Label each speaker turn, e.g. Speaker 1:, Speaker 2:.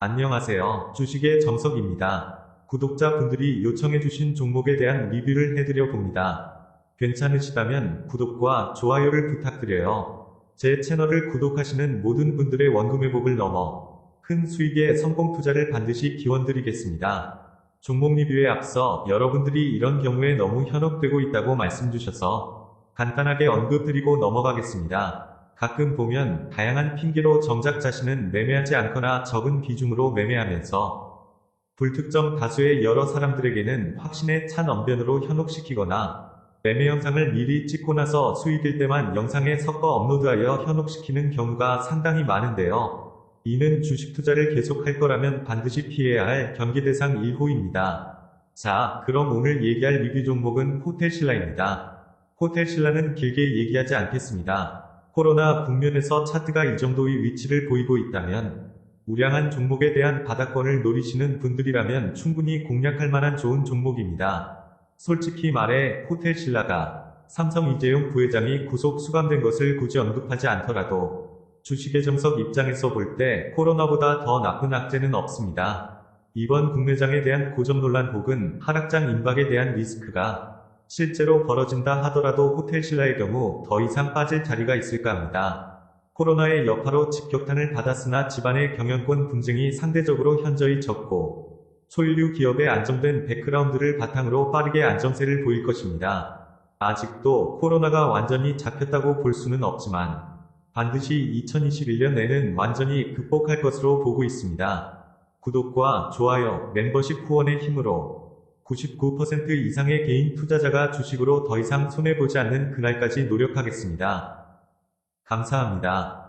Speaker 1: 안녕하세요. 주식의 정석입니다. 구독자분들이 요청해주신 종목에 대한 리뷰를 해드려 봅니다. 괜찮으시다면 구독과 좋아요를 부탁드려요. 제 채널을 구독하시는 모든 분들의 원금 회복을 넘어 큰 수익의 성공 투자를 반드시 기원드리겠습니다. 종목 리뷰에 앞서 여러분들이 이런 경우에 너무 현혹되고 있다고 말씀 주셔서 간단하게 언급드리고 넘어가겠습니다. 가끔 보면 다양한 핑계로 정작 자신은 매매하지 않거나 적은 비중으로 매매하면서 불특정 다수의 여러 사람들에게는 확신에 찬 언변으로 현혹시키거나 매매 영상을 미리 찍고 나서 수익일 때만 영상에 섞어 업로드하여 현혹시키는 경우가 상당히 많은데요. 이는 주식 투자를 계속할 거라면 반드시 피해야 할 경계 대상 1호입니다. 자, 그럼 오늘 얘기할 리뷰 종목은 호텔신라입니다. 호텔신라는 길게 얘기하지 않겠습니다. 코로나 국면에서 차트가 이 정도의 위치를 보이고 있다면 우량한 종목에 대한 바닥권을 노리시는 분들이라면 충분히 공략할 만한 좋은 종목입니다. 솔직히 말해 호텔신라가 삼성 이재용 부회장이 구속 수감된 것을 굳이 언급하지 않더라도 주식의 정석 입장에서 볼 때 코로나보다 더 나쁜 악재는 없습니다. 이번 국내장에 대한 고점 논란 혹은 하락장 임박에 대한 리스크가 실제로 벌어진다 하더라도 호텔 신라의 경우 더 이상 빠질 자리가 있을까 합니다. 코로나의 여파로 직격탄을 받았으나 집안의 경영권 분쟁이 상대적으로 현저히 적고 소일류 기업의 안정된 백그라운드를 바탕으로 빠르게 안정세를 보일 것입니다. 아직도 코로나가 완전히 잡혔다고 볼 수는 없지만 반드시 2021년에는 완전히 극복할 것으로 보고 있습니다. 구독과 좋아요, 멤버십 후원의 힘으로 99% 이상의 개인 투자자가 주식으로 더 이상 손해보지 않는 그날까지 노력하겠습니다. 감사합니다.